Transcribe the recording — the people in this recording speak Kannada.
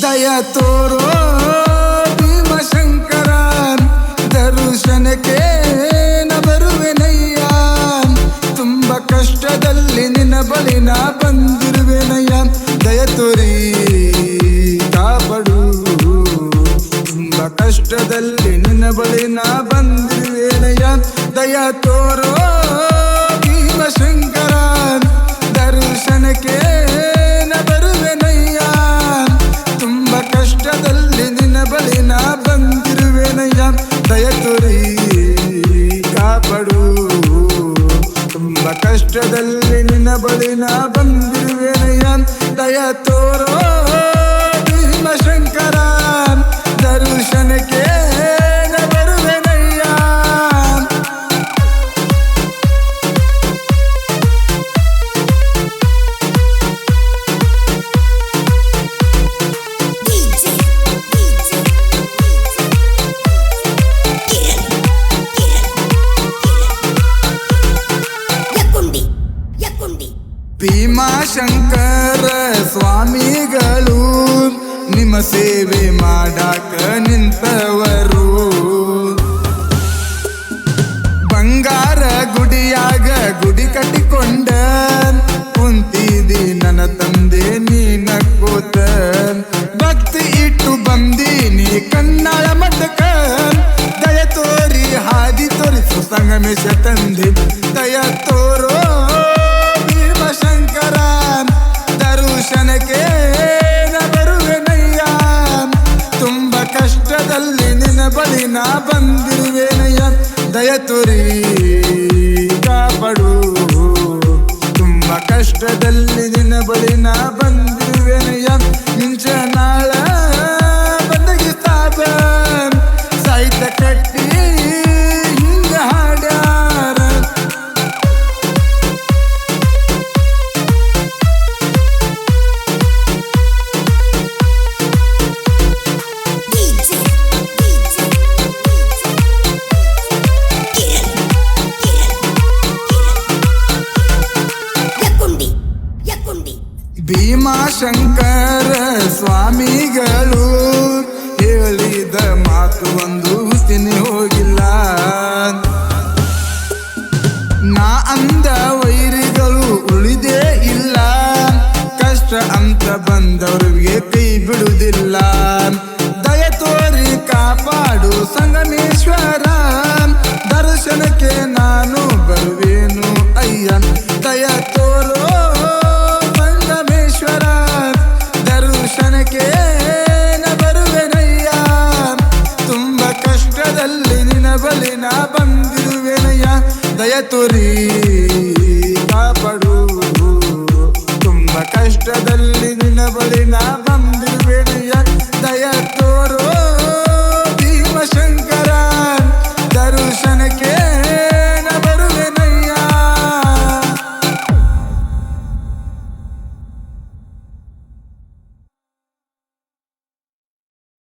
ದಯ ತೋರೋ ಭೀಮಶಂಕರ, ದರ್ಶನಕ್ಕೆ ಬರುವೆನಯ್ಯ ತುಂಬ ಕಷ್ಟದಲ್ಲಿ ನಿನ್ನ ಬಳಿ ನಾ ಬಂದಿರುವೆನಯ್ಯ ದಯ ತೋರಿ ಕಾಪಡು. ತುಂಬ ಕಷ್ಟದಲ್ಲಿ ನಿನ್ನ ಬಳಿ ನಾ ಬಂದಿರುವೆನಯ್ಯ ದಯ ತೋರೋ ಭೀಮಶಂಕರ ಕಷ್ಟದಲ್ಲಿ ನಿನ್ನ ಬಳಿ ನಾ ಬಂದಿರುವೆನಯ್ಯ. ದಯ ತೋರೋ. ಭೀಮಾಶಂಕರ ಸ್ವಾಮಿಗಳು ನಿಮ್ಮ ಸೇವೆ ಮಾಡಾಕ ನಿಂತವರು. ಬಂಗಾರ ಗುಡಿಯಾಗ ಗುಡಿ ಕಟ್ಟಿಕೊಂಡ ನಾ ಬಂದಿರುವೆನಯ್ಯ ದಯ ತೋರಿ ಕಾಪಡು. ತುಂಬ ಕಷ್ಟದಲ್ಲಿ ನಿನ್ನ ಬಳಿ ನಾ ಭೀಮಾಶಂಕರ ಸ್ವಾಮಿಗಳು ಹೇಳಿದ ಮಾತು ಒಂದು ತಿನಿ ಹೋಗಿಲ್ಲ. ನಾ ಅಂದ ವೈರಿಗಳು ಉಳಿದೇ ಇಲ್ಲ. ಕಷ್ಟ ಅಂತ ಬಂದವರಿಗೆ ಕೈ ಬಿಡುವುದಿಲ್ಲ. ದಯ ತೋರಿ ಕಾಪಾಡು ಸಂಗಮೇಶ್ವರ. ದರ್ಶನಕ್ಕೆ ನಾನು ನಾ ಬಂದಿರುವೆನೆಯ ದಯ ತೋರಿ ಕಾಪಾಡು. ತುಂಬ ಕಷ್ಟದಲ್ಲಿ ನಿನ್ನ ಬಳಿ ನಾ ಬಂದಿರುವೆನೆಯ ದಯ